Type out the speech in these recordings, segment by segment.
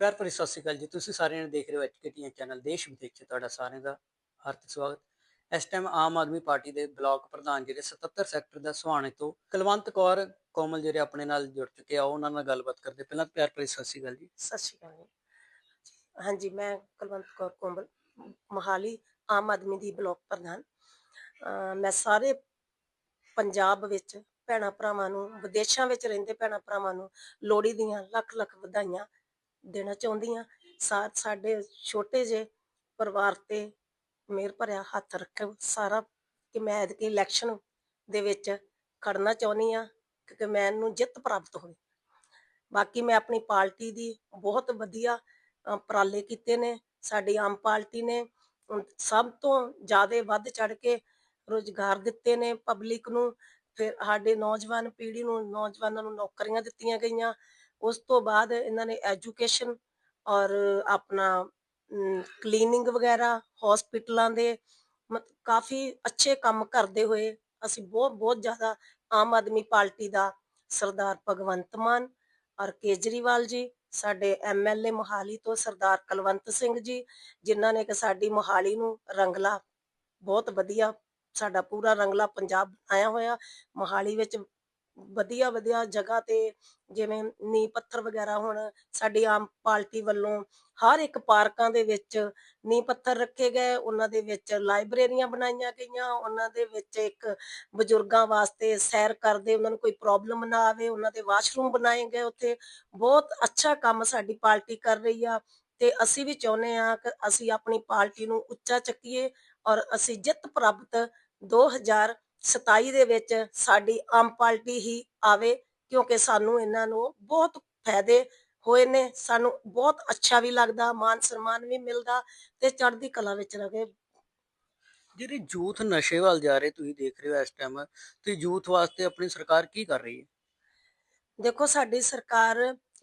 ਪਿਆਰ ਭਰੀ ਸਤਿ ਸ਼੍ਰੀ ਅਕਾਲ ਜੀ। ਤੁਸੀਂ ਸਾਰਿਆਂ ਨੇ ਦੇਖ ਰਹੇ ਹੋ ਐਚਕੇਟੀਆਂ ਚੈਨਲ, ਦੇਸ਼ ਵਿਦੇਸ਼ 'ਚ ਤੁਹਾਡਾ ਸਾਰਿਆਂ ਦਾ ਹਾਰਦਿਕ ਸਵਾਗਤ। ਇਸ ਟਾਈਮ ਆਮ ਆਦਮੀ ਪਾਰਟੀ ਦੇ ਬਲਾਕ ਪ੍ਰਧਾਨ ਜਿਹੜੇ 77 ਸੈਕਟਰ ਦਾ ਸੁਹਾਣੇ ਤੋਂ ਕੁਲਵੰਤ ਕੌਰ ਕੋਮਲ ਜਿਹੜੇ ਆਪਣੇ ਨਾਲ ਜੁੜ ਚੁੱਕੇ ਆ, ਉਹਨਾਂ ਨਾਲ ਗੱਲਬਾਤ ਕਰਦੇ ਪਹਿਲਾਂ ਪਿਆਰ ਭਰੀ ਸਤਿ ਸ਼੍ਰੀ ਅਕਾਲ ਜੀ। ਸਤਿ ਸ਼੍ਰੀ ਅਕਾਲ ਜੀ। ਹਾਂਜੀ, ਮੈਂ ਕੁਲਵੰਤ ਕੌਰ ਕੋਮਲ, ਮੋਹਾਲੀ ਆਮ ਆਦਮੀ ਦੀ ਬਲਾਕ ਪ੍ਰਧਾਨ। ਅਹ ਮੈਂ ਸਾਰੇ ਪੰਜਾਬ ਵਿੱਚ ਭੈਣਾਂ ਭਰਾਵਾਂ ਨੂੰ, ਵਿਦੇਸ਼ਾਂ ਵਿੱਚ ਰਹਿੰਦੇ ਭੈਣਾਂ ਭਰਾਵਾਂ ਨੂੰ ਲੋਹੜੀ ਦੀਆਂ ਲੱਖ ਲੱਖ ਵਧਾਈਆਂ ਦੇਣਾ ਚਾਹੁੰਦੀ ਆ ਸਾ ਸਾਡੇ ਛੋਟੇ ਜਿਹੇ ਪਰਿਵਾਰ ਤੇ ਮੇਰ ਭਰਿਆ ਹੱਥ ਰੱਖੋ ਸਾਰਾ ਕਿ ਮੈਂ ਐਤਕੀ ਇਲੈਕਸ਼ਨ ਦੇ ਵਿੱਚ ਖੜਨਾ ਚਾਹੁੰਦੀ ਹਾਂ ਕਿ ਮੈਨੂੰ ਜਿੱਤ ਪ੍ਰਾਪਤ ਹੋਵੇ। ਬਾਕੀ ਮੈਂ ਆਪਣੀ ਪਾਰਟੀ ਦੀ ਬਹੁਤ ਵਧੀਆ ਉਪਰਾਲੇ ਕੀਤੇ ਨੇ। ਸਾਡੀ ਆਮ ਪਾਰਟੀ ਨੇ ਸਭ ਤੋਂ ਜ਼ਿਆਦਾ ਵੱਧ ਚੜ ਕੇ ਰੋਜ਼ਗਾਰ ਦਿੱਤੇ ਨੇ ਪਬਲਿਕ ਨੂੰ। ਫਿਰ ਸਾਡੇ ਨੌਜਵਾਨ ਪੀੜ੍ਹੀ ਨੂੰ, ਨੌਜਵਾਨਾਂ ਨੂੰ ਨੌਕਰੀਆਂ ਦਿੱਤੀਆਂ ਗਈਆਂ। ਉਸ ਤੋਂ ਬਾਅਦ ਇਹਨਾਂ ਨੇ ਐਜੂਕੇਸ਼ਨ ਔਰ ਆਪਣਾ ਕਲੀਨਿੰਗ ਵਗੈਰਾ, ਹਸਪੀਟਲਾਂ ਦੇ ਕਾਫੀ ਅੱਛੇ ਕੰਮ ਕਰਦੇ ਹੋਏ ਅਸੀਂ ਬਹੁਤ ਬਹੁਤ ਜ਼ਿਆਦਾ ਆਮ ਆਦਮੀ ਪਾਰਟੀ ਦਾ ਸਰਦਾਰ ਭਗਵੰਤ ਮਾਨ ਔਰ ਕੇਜਰੀਵਾਲ ਜੀ, ਸਾਡੇ ਐਮਐਲਏ ਮੋਹਾਲੀ ਤੋਂ ਸਰਦਾਰ ਕੁਲਵੰਤ ਸਿੰਘ ਜੀ, ਜਿਨ੍ਹਾਂ ਨੇ ਕਿ ਸਾਡੀ ਮੋਹਾਲੀ ਨੂੰ ਰੰਗਲਾ ਬਹੁਤ ਵਧੀਆ ਸਾਡਾ ਪੂਰਾ ਰੰਗਲਾ ਪੰਜਾਬ ਆਇਆ ਹੋਇਆ, ਮੋਹਾਲੀ ਵਿੱਚ ਵਧੀਆ ਵਧੀਆ ਜਗ੍ਹਾ ਤੇ ਜਿਵੇਂ ਨੀ ਪੱਥਰ ਵਗੈਰਾ ਹੁਣ ਸਾਡੀ ਆਮ ਪਾਰਟੀ ਵੱਲੋਂ ਹਰ ਇੱਕ ਪਾਰਕਾਂ ਦੇ ਵਿੱਚ ਨੀ ਪੱਥਰ ਰੱਖੇ ਗਏ, ਉਹਨਾਂ ਦੇ ਵਿੱਚ ਲਾਇਬ੍ਰੇਰੀਆਂ ਬਣਾਈਆਂ ਗਈਆਂ, ਉਹਨਾਂ ਦੇ ਵਿੱਚ ਇੱਕ ਬਜ਼ੁਰਗਾਂ ਵਾਸਤੇ ਸੈਰ ਕਰਦੇ, ਉਹਨਾਂ ਨੂੰ ਕੋਈ ਪ੍ਰੋਬਲਮ ਨਾ ਆਵੇ, ਉਹਨਾਂ ਦੇ ਵਾਸ਼ਰੂਮ ਬਣਾਏ ਗਏ ਉੱਥੇ। ਬਹੁਤ ਅੱਛਾ ਕੰਮ ਸਾਡੀ ਪਾਰਟੀ ਕਰ ਰਹੀ ਆ ਤੇ ਅਸੀਂ ਵੀ ਚਾਹੁੰਦੇ ਆ ਕਿ ਅਸੀਂ ਆਪਣੀ ਪਾਰਟੀ ਨੂੰ ਉੱਚਾ ਚੱਕੀਏ ਔਰ ਅਸੀਂ ਜਿੱਤ ਪ੍ਰਾਪਤ 2027 ਦੇ ਵਿੱਚ ਸਾਡੀ ਆਮ ਪਾਰਟੀ ਹੀ ਆਵੇ ਕਿਉਂਕਿ ਸਾਨੂੰ ਇਹਨਾਂ ਨੂੰ ਬਹੁਤ ਫਾਇਦੇ ਹੋਏ ਨੇ ਸਾਨੂੰ ਬਹੁਤ ਅੱਛਾ ਵੀ ਲੱਗਦਾ ਮਾਨ ਸਨਮਾਨ ਵੀ ਮਿਲਦਾ ਤੇ ਚੜ੍ਹਦੀ ਕਲਾ ਵਿੱਚ ਰਵੇ। ਜਿਹੜੇ ਯੂਥ ਨਸ਼ੇ ਵੱਲ ਜਾ ਰਹੇ ਤੁਸੀਂ ਦੇਖ ਰਹੇ ਹੋ ਇਸ ਟਾਈਮ ਤੇ ਯੂਥ ਵਾਸਤੇ ਆਪਣੀ ਸਰਕਾਰ ਕੀ ਕਰ ਰਹੀ ਹੈ? ਦੇਖੋ ਸਾਡੀ ਸਰਕਾਰ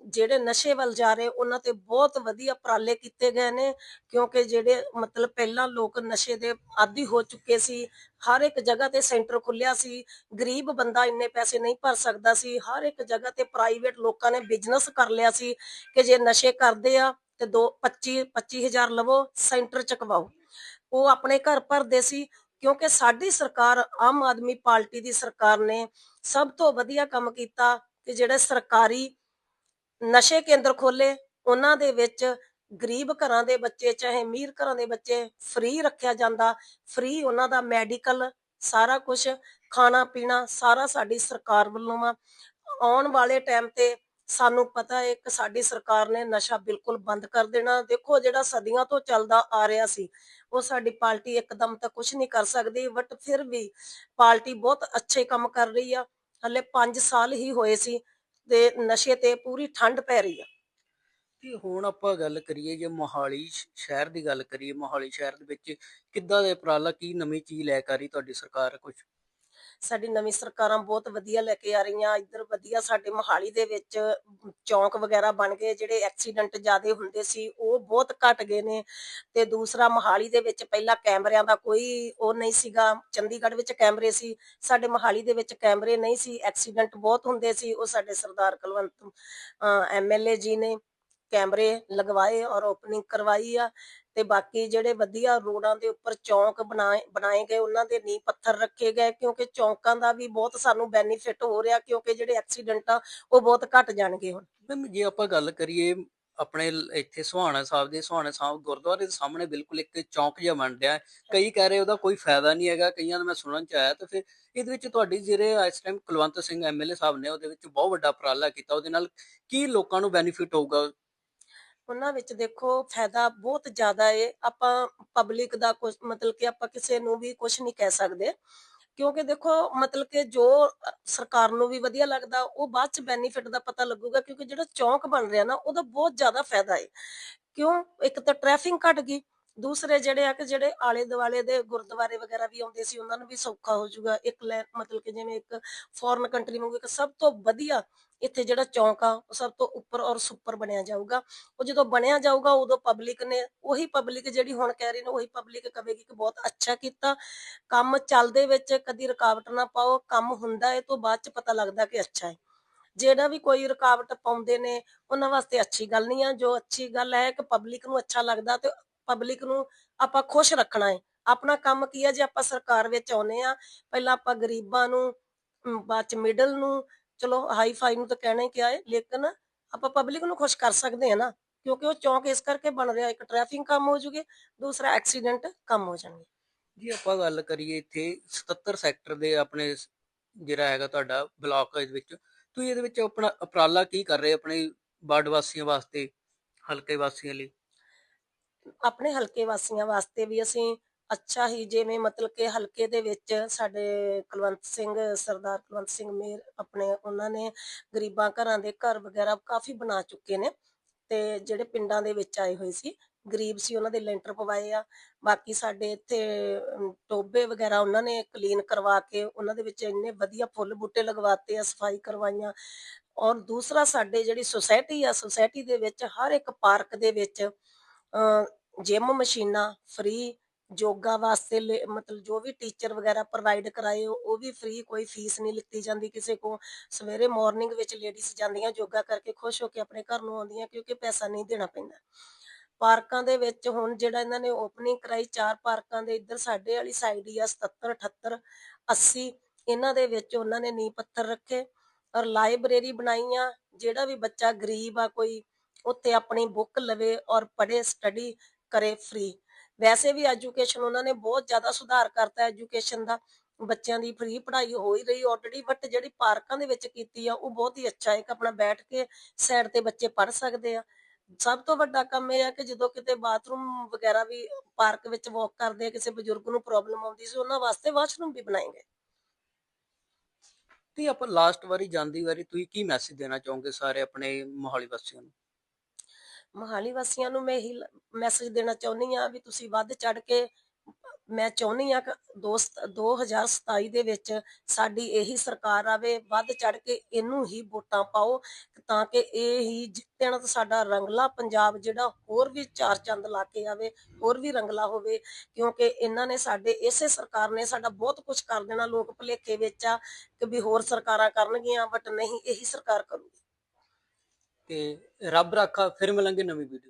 ਜਿਹੜੇ ਨਸ਼ੇ ਵੱਲ ਜਾ ਰਹੇ, ਉਹਨਾਂ ਤੇ ਬਹੁਤ ਵਧੀਆ ਉਪਰਾਲੇ ਕੀਤੇ ਗਏ ਨੇ, ਕਿਉਂਕਿ ਜਿਹੜੇ ਮਤਲਬ ਪਹਿਲਾਂ ਲੋਕ ਨਸ਼ੇ ਦੇ ਆਦੀ ਹੋ ਚੁੱਕੇ ਸੀ, ਹਰ ਇੱਕ ਜਗ੍ਹਾ ਤੇ ਸੈਂਟਰ ਖੁੱਲਿਆ ਸੀ, ਗਰੀਬ ਬੰਦਾ ਇੰਨੇ ਪੈਸੇ ਨਹੀਂ ਭਰ ਸਕਦਾ ਸੀ, ਹਰ ਇੱਕ ਜਗ੍ਹਾ ਤੇ ਪ੍ਰਾਈਵੇਟ ਲੋਕਾਂ ਨੇ ਬਿਜ਼ਨਸ ਕਰ ਲਿਆ ਸੀ ਕਿ ਜੇ ਨਸ਼ੇ ਕਰਦੇ ਆ ਤੇ ਦੋ 25 25000 ਲਵੋ, ਸੈਂਟਰ ਚਕਵਾਓ ਉਹ ਆਪਣੇ ਘਰ ਭਰਦੇ ਸੀ, ਕਿਉਂਕਿ ਸਾਡੀ ਸਰਕਾਰ, ਆਮ ਆਦਮੀ ਪਾਰਟੀ ਦੀ ਸਰਕਾਰ ਨੇ ਸਭ ਤੋਂ ਵਧੀਆ ਕੰਮ ਕੀਤਾ ਕਿ ਜਿਹੜੇ ਸਰਕਾਰੀ ਨਸ਼ੇ ਕੇਂਦਰ ਖੋਲੇ ਉਹਨਾਂ ਦੇ ਵਿੱਚ ਗਰੀਬ ਘਰਾਂ ਦੇ ਬੱਚੇ, ਚਾਹੇ ਅਮੀਰ ਘਰਾਂ ਦੇ ਬੱਚੇ ਫ੍ਰੀ ਰੱਖਿਆ ਜਾਂਦਾ ਫ੍ਰੀ ਉਹਨਾਂ ਦਾ ਮੈਡੀਕਲ ਸਾਰਾ ਕੁਝ ਖਾਣਾ ਪੀਣਾ ਸਾਰਾ ਸਾਡੀ ਸਰਕਾਰ ਵੱਲੋਂ ਆ। ਆਉਣ ਵਾਲੇ ਟਾਈਮ ਤੇ ਸਾਨੂੰ ਪਤਾ ਹੈ ਕਿ ਸਾਡੀ ਸਰਕਾਰ ਨੇ ਨਸ਼ਾ ਬਿਲਕੁਲ ਬੰਦ ਕਰ ਦੇਣਾ। ਦੇਖੋ ਜਿਹੜਾ ਸਦੀਆਂ ਤੋਂ ਚੱਲਦਾ ਆ ਰਿਹਾ ਸੀ, ਉਹ ਸਾਡੀ ਪਾਰਟੀ ਇੱਕਦਮ ਤਾਂ ਕੁਝ ਨਹੀਂ ਕਰ ਸਕਦੀ ਬਟ ਫਿਰ ਵੀ ਪਾਰਟੀ ਬਹੁਤ ਅੱਛੇ ਕੰਮ ਕਰ ਰਹੀ ਆ। ਹਲੇ 5 ਸਾਲ ਹੀ ਹੋਏ ਸੀ ਤੇ ਨਸ਼ੇ ਤੇ ਪੂਰੀ ਠੰਡ ਪੈ ਰਹੀ ਆ। ਤੇ ਹੁਣ ਆਪਾਂ ਗੱਲ ਕਰੀਏ ਜੇ ਮੋਹਾਲੀ ਸ਼ਹਿਰ ਦੀ ਗੱਲ ਕਰੀਏ, ਮੋਹਾਲੀ ਸ਼ਹਿਰ ਦੇ ਵਿੱਚ ਕਿੱਦਾਂ ਦੇ ਉਪਰਾਲਾ, ਕੀ ਨਵੀਂ ਚੀਜ਼ ਲੈ ਕੇ ਆ ਰਹੀ ਤੁਹਾਡੀ ਸਰਕਾਰ ਕੁਝ ਸਾਡੀ ਨਵੀਂ ਸਰਕਾਰਾਂ ਬਹੁਤ ਵਧੀਆ ਲੈ ਕੇ ਆ ਰਹੀਆਂ, ਇੱਧਰ ਵਧੀਆ ਸਾਡੇ ਮੋਹਾਲੀ ਦੇ ਵਿੱਚ ਚੌਂਕ ਵਗੈਰਾ ਬਣ ਗਏ, ਜਿਹੜੇ ਐਕਸੀਡੈਂਟ ਜ਼ਿਆਦੇ ਹੁੰਦੇ ਸੀ, ਉਹ ਬਹੁਤ ਘਟ ਗਏ ਨੇ ਤੇ ਦੂਸਰਾ ਮੋਹਾਲੀ ਦੇ ਵਿੱਚ ਪਹਿਲਾਂ ਕੈਮਰਿਆਂ ਦਾ ਕੋਈ ਉਹ ਨਹੀਂ ਸੀਗਾ, ਚੰਡੀਗੜ੍ਹ ਵਿੱਚ ਕੈਮਰੇ ਸੀ, ਸਾਡੇ ਮੋਹਾਲੀ ਦੇ ਵਿੱਚ ਕੈਮਰੇ ਨਹੀਂ ਸੀ ਐਕਸੀਡੈਂਟ ਬਹੁਤ ਹੁੰਦੇ ਸੀ, ਉਹ ਸਾਡੇ ਸਰਦਾਰ ਕੁਲਵੰਤ ਐਮਐਲਏ ਜੀ ਨੇ ਕੈਮਰੇ ਲਗਵਾਏ ਔਰ ਓਪਨਿੰਗ ਕਰਵਾਈ ਆ ਤੇ ਬਾਕੀ ਜਿਹੜੇ ਵਧੀਆ ਰੋਡਾਂ ਦੇ ਉੱਪਰ ਚੌਂਕ ਬਣਾਏ ਬਣਾਏ ਗਏ ਉਹਨਾਂ ਦੇ ਨੀਂਹ ਪੱਥਰ ਰੱਖੇ ਗਏ ਕਿਉਂਕਿ ਚੌਂਕਾਂ ਦਾ ਵੀ ਬਹੁਤ ਸਾਨੂੰ ਬੈਨੀਫਿਟ ਹੋ ਰਿਹਾ ਕਿਉਂਕਿ ਜਿਹੜੇ ਐਕਸੀਡੈਂਟ ਆ ਉਹ ਬਹੁਤ ਘਟ ਜਾਣਗੇ ਹੁਣ। ਮੈਮ ਜੇ ਆਪਾਂ ਗੱਲ ਕਰੀਏ ਆਪਣੇ ਇੱਥੇ ਸੁਹਾਣਾ ਸਾਹਿਬ ਦੇ ਸੁਹਾਣਾ ਸਾਹਿਬ ਗੁਰਦੁਆਰੇ ਦੇ ਸਾਹਮਣੇ ਬਿਲਕੁਲ ਇੱਕ ਚੌਂਕ ਜਿਹਾ ਬਣ ਰਿਹਾ। ਕਈ ਕਹਿ ਰਹੇ ਉਹਦਾ ਕੋਈ ਫਾਇਦਾ ਨਹੀਂ ਹੈਗਾ ਕਈਆਂ ਦਾ ਮੈਂ ਸੁਣਨ ਚ ਆਇਆ ਤੇ ਫਿਰ ਇਹਦੇ ਵਿੱਚ ਤੁਹਾਡੀ ਜਿਹੜੇ ਇਸ ਟਾਈਮ ਕੁਲਵੰਤ ਸਿੰਘ ਐਮਐਲਏ ਸਾਹਿਬ ਨੇ ਉਹਦੇ ਵਿੱਚ ਬਹੁਤ ਵੱਡਾ ਉਪਰਾਲਾ ਕੀਤਾ ਉਹਦੇ ਨਾਲ ਕੀ ਲੋਕਾਂ ਨੂੰ ਬੈਨੀਫਿਟ ਹੋਊਗਾ? ਉਹਨਾਂ ਵਿੱਚ ਦੇਖੋ ਫਾਇਦਾ ਬਹੁਤ ਜ਼ਿਆਦਾ ਏ। ਆਪਾਂ ਪਬਲਿਕ ਦਾ ਕੁਝ ਮਤਲਬ ਕਿ ਆਪਾਂ ਕਿਸੇ ਨੂੰ ਵੀ ਕੁਝ ਨਹੀਂ ਕਹਿ ਸਕਦੇ। ਕਿਉਂਕਿ ਦੇਖੋ, ਮਤਲਬ ਕਿ ਜੋ ਸਰਕਾਰ ਨੂੰ ਵੀ ਵਧੀਆ ਲੱਗਦਾ, ਉਹ ਬਾਅਦ ਚ ਬੈਨੀਫਿਟ ਦਾ ਪਤਾ ਲੱਗੂਗਾ ਕਿਉਂਕਿ ਜਿਹੜਾ ਚੌਂਕ ਬਣ ਰਿਹਾ ਨਾ, ਉਹਦਾ ਬਹੁਤ ਜ਼ਿਆਦਾ ਫਾਇਦਾ ਏ। ਕਿਉਂ? ਇੱਕ ਤਾਂ ਟ੍ਰੈਫਿਕ ਘਟ ਗਈ। ਦੂਸਰੇ ਜਿਹੜੇ ਆ ਕਿ ਜਿਹੜੇ ਆਲੇ ਦੁਆਲੇ ਦੇ ਗੁਰਦੁਆਰੇ ਵਗੈਰਾ ਵੀ ਆਉਂਦੇ ਸੀ, ਉਹਨਾਂ ਨੂੰ ਵੀ ਸੌਖਾ ਹੋ ਜਾਊਗਾ। ਇੱਕ ਲੈ- ਮਤਲਬ ਕਿ ਜਿਵੇਂ ਇੱਕ ਫੋਰਨ ਕੰਟਰੀ ਵਾਂਗੂ ਇੱਕ ਸਭ ਤੋਂ ਵਧੀਆ ਇੱਥੇ ਜਿਹੜਾ ਚੌਂਕ ਆ, ਉਹ ਸਭ ਤੋਂ ਉੱਪਰ ਔਰ ਸੁਪਰ ਬਣਿਆ ਜਾਊਗਾ। ਉਹ ਜਦੋਂ ਬਣਿਆ ਜਾਊਗਾ, ਉਦੋਂ ਪਬਲਿਕ ਨੇ ਉਹੀ ਪਬਲਿਕ ਜਿਹੜੀ ਹੁਣ ਕਹਿ ਰਹੀ ਨੇ, ਉਹੀ ਪਬਲਿਕ ਕਹੇਗੀ ਕਿ ਬਹੁਤ ਅੱਛਾ ਕੀਤਾ। ਕੰਮ ਚੱਲਦੇ ਵਿੱਚ ਕਦੀ ਰੁਕਾਵਟ ਨਾ ਪਾਓ, ਕੰਮ ਹੁੰਦਾ ਹੈ ਤੋਂ ਬਾਅਦ ਚ ਪਤਾ ਲੱਗਦਾ ਕਿ ਅੱਛਾ ਹੈ ਜਿਹੜਾ ਵੀ ਕੋਈ ਰੁਕਾਵਟ ਪਾਉਂਦੇ ਨੇ, ਉਹਨਾਂ ਵਾਸਤੇ ਅੱਛੀ ਗੱਲ ਨਹੀਂ ਆ। ਜੋ ਅੱਛੀ ਗੱਲ ਹੈ ਕਿ ਪਬਲਿਕ ਨੂੰ ਅੱਛਾ ਲੱਗਦਾ ਤੇ ਪਬਲਿਕ ਨੂੰ ਆਪਾਂ ਖੁਸ਼ ਰੱਖਣਾ ਹੈ ਆਪਣਾ ਕੰਮ ਕੀ ਹੈ ਜੇ ਆਪਾਂ ਸਰਕਾਰ ਵਿੱਚ ਆਉਨੇ ਆ ਪਹਿਲਾਂ ਆਪਾਂ ਗਰੀਬਾਂ ਨੂੰ ਬਾਅਦ ਚ ਮਿਡਲ ਨੂੰ, ਚਲੋ ਹਾਈ ਫਾਈ ਨੂੰ ਤਾਂ ਕਹਿਣਾ ਹੀ ਕਿਹਾ ਹੈ ਲੇਕਿਨ ਆਪਾਂ ਪਬਲਿਕ ਨੂੰ ਖੁਸ਼ ਕਰ ਸਕਦੇ ਆ ਨਾ, ਕਿਉਂਕਿ ਉਹ ਚੌਂਕ ਇਸ ਕਰਕੇ ਬਣ ਰਿਹਾ, ਇੱਕ ਟ੍ਰੈਫਿਕ ਕੰਮ ਹੋ ਜੂਗੇ, ਦੂਸਰਾ ਐਕਸੀਡੈਂਟ ਕੰਮ ਹੋ ਜਾਣਗੇ। ਜੀ ਆਪਾਂ ਗੱਲ ਕਰੀਏ ਇੱਥੇ 77 ਸੈਕਟਰ ਦੇ ਆਪਣੇ ਜਿਹੜਾ ਹੈਗਾ ਤੁਹਾਡਾ ਬਲਾਕ ਦੇ ਵਿੱਚ, ਤੁਸੀਂ ਇਹਦੇ ਵਿੱਚ ਆਪਣਾ ਉਪਰਾਲਾ ਕੀ ਕਰ ਰਹੇ ਆਪਣੇ ਵਾਰਡ ਵਾਸੀਆਂ ਵਾਸਤੇ, ਹਲਕੇ ਵਾਸੀਆਂ ਲਈ? ਆਪਣੇ ਹਲਕੇ ਵਾਸੀਆਂ ਵਾਸਤੇ ਵੀ ਅਸੀਂ ਅੱਛਾ ਹੀ ਜਿਵੇਂ ਮਤਲਬ ਕਿ ਹਲਕੇ ਦੇ ਵਿੱਚ ਸਾਡੇ ਕੁਲਵੰਤ ਸਿੰਘ ਸਰਦਾਰ ਕੁਲਵੰਤ ਸਿੰਘ ਮੇਰ ਆਪਣੇ ਉਹਨਾਂ ਨੇ ਗਰੀਬਾਂ ਘਰਾਂ ਦੇ ਘਰ ਵਗੈਰਾ ਕਾਫੀ ਬਣਾ ਚੁੱਕੇ ਨੇ ਤੇ ਜਿਹੜੇ ਪਿੰਡਾਂ ਦੇ ਵਿੱਚ ਆਏ ਹੋਏ ਸੀ ਗਰੀਬ ਸੀ ਉਹਨਾਂ ਦੇ ਲੈਂਟਰ ਪਵਾਏ ਆ ਬਾਕੀ ਸਾਡੇ ਇੱਥੇ ਅਮ, ਟੋਬੇ ਵਗੈਰਾ ਉਹਨਾਂ ਨੇ ਕਲੀਨ ਕਰਵਾ ਕੇ ਉਹਨਾਂ ਦੇ ਵਿੱਚ ਇੰਨੇ ਵਧੀਆ ਫੁੱਲ ਬੂਟੇ ਲਗਵਾਤੇ ਆ ਸਫ਼ਾਈ ਕਰਵਾਈਆਂ ਔਰ ਦੂਸਰਾ ਸਾਡੇ ਜਿਹੜੀ ਸੁਸਾਇਟੀ ਆ ਸੁਸਾਇਟੀ ਦੇ ਵਿੱਚ ਹਰ ਇੱਕ ਪਾਰਕ ਦੇ ਵਿੱਚ ਜਿਮ ਮਸ਼ੀਨਾਂ ਫ੍ਰੀ ਯੋਗਾ ਵਾਸਤੇ ਲੈ- ਮਤਲਬ ਜੋ ਵੀ ਟੀਚਰ ਵਗੈਰਾ ਪ੍ਰੋਵਾਈਡ ਕਰਾਏ, ਉਹ ਉਹ ਵੀ ਫ੍ਰੀ ਕੋਈ ਫੀਸ ਨਹੀਂ ਲਿੱਤੀ ਜਾਂਦੀ ਕਿਸੇ ਕੋ ਸਵੇਰੇ ਮਾਰਨਿੰਗ ਵਿੱਚ ਲੇਡੀਜ਼ ਜਾਂਦੀਆਂ ਯੋਗਾ ਕਰਕੇ ਖੁਸ਼ ਹੋ ਕੇ ਆਪਣੇ ਘਰ ਨੂੰ ਆਉਂਦੀਆਂ ਕਿਉਂਕਿ ਪੈਸਾ ਨਹੀਂ ਦੇਣਾ ਪੈਂਦਾ। ਪਾਰਕਾਂ ਦੇ ਵਿੱਚ ਹੁਣ ਜਿਹੜਾ ਇਹਨਾਂ ਨੇ ਓਪਨਿੰਗ ਕਰਾਈ, ਚਾਰ ਪਾਰਕਾਂ ਦੇ, ਇੱਧਰ ਸਾਡੇ ਵਾਲੀ ਸਾਈਡ ਹੀ ਆ 77 78 80 ਇਹਨਾਂ ਦੇ ਵਿੱਚ ਉਹਨਾਂ ਨੇ ਨੀਂਹ ਪੱਥਰ ਰੱਖੇ ਔਰ ਲਾਇਬ੍ਰੇਰੀ ਬਣਾਈਆਂ। ਜਿਹੜਾ ਵੀ ਬੱਚਾ ਗਰੀਬ ਆ, ਕੋਈ ਉੱਥੇ ਆਪਣੀ ਬੁੱਕ ਲਵੇ ਔਰ ਪੜ੍ਹੇ ਸਟੱਡੀ ਕਰੇ ਫ੍ਰੀ ਵੈਸੇ ਵੀ ਐਜੂਕੇਸ਼ਨ ਉਹਨਾਂ ਨੇ ਬਹੁਤ ਜ਼ਿਆਦਾ ਸੁਧਾਰ ਕਰਤਾ ਐਜੂਕੇਸ਼ਨ ਦਾ ਬੱਚਿਆਂ ਦੀ ਫ੍ਰੀ ਪੜ੍ਹਾਈ ਹੋ ਹੀ ਰਹੀ ਆਲਰੇਡੀ ਬਟ ਜਿਹੜੀ ਪਾਰਕਾਂ ਦੇ ਵਿੱਚ ਕੀਤੀ ਆ, ਉਹ ਬਹੁਤ ਹੀ ਅੱਛਾ ਹੈ। ਕਿ ਆਪਣਾ ਬੈਠ ਕੇ ਸਾਈਡ ਤੇ ਬੱਚੇ ਪੜ੍ਹ ਸਕਦੇ ਆ। ਸਭ ਤੋਂ ਵੱਡਾ ਕੰਮ ਇਹ ਆ ਕਿ ਜਦੋਂ ਕਿਤੇ ਬਾਥਰੂਮ ਵਗੈਰਾ ਵੀ ਪਾਰਕ ਵਿੱਚ ਵਾਕ ਕਰਦੇ ਆ, ਕਿਸੇ ਬਜ਼ੁਰਗ ਨੂੰ ਪ੍ਰੋਬਲਮ ਆਉਂਦੀ ਸੀ, ਉਹਨਾਂ ਵਾਸਤੇ ਵਾਸ਼ਰੂਮ ਵੀ ਬਣਾਏ ਗਏ। ਤੇ ਆਪਾਂ ਲਾਸਟ ਵਾਰੀ ਜਾਂਦੀ ਵਾਰੀ ਤੁਸੀਂ ਕੀ ਮੈਸੇਜ ਦੇਣਾ ਚਾਹੋਗੇ ਸਾਰੇ ਆਪਣੇ ਮੋਹਾਲੀ ਵਾਸੀਆਂ ਨੂੰ? ਮੋਹਾਲੀ ਵਾਸੀਆਂ ਨੂੰ ਮੈਂ ਇਹੀ ਮੈਸੇਜ ਦੇਣਾ ਚਾਹੁੰਦੀ ਆ ਵੀ ਤੁਸੀਂ ਵੱਧ ਚੜ ਕੇ, ਮੈਂ ਚਾਹੁੰਦੀ ਆ ਕਿ 2027 ਦੇ ਵਿੱਚ ਸਾਡੀ ਇਹੀ ਸਰਕਾਰ ਆਵੇ, ਵੱਧ ਚੜ ਕੇ ਇਹਨੂੰ ਹੀ ਵੋਟਾਂ ਪਾਓ, ਤਾਂ ਕਿ ਇਹ ਹੀ ਜਿੱਤਣ ਸਾਡਾ ਰੰਗਲਾ ਪੰਜਾਬ ਜਿਹੜਾ ਹੋਰ ਵੀ ਚਾਰ ਚੰਦ ਲਾ ਕੇ ਆਵੇ, ਹੋਰ ਵੀ ਰੰਗਲਾ ਹੋਵੇ, ਕਿਉਂਕਿ ਇਹਨਾਂ ਨੇ ਸਾਡੇ, ਇਸੇ ਸਰਕਾਰ ਨੇ ਸਾਡਾ ਬਹੁਤ ਕੁਝ ਕਰ ਦੇਣਾ, ਲੋਕ ਭੁਲੇਖੇ ਵਿੱਚ ਆ ਕਿ ਵੀ ਹੋਰ ਸਰਕਾਰਾਂ ਕਰਨਗੀਆਂ ਬਟ ਨਹੀਂ, ਇਹੀ ਸਰਕਾਰ ਕਰੂਗੀ। ਤੇ ਰੱਬ ਰਾਖਾ ਫਿਰ ਮਿਲਾਂਗੇ ਨਵੀਂ ਵੀਡੀਓ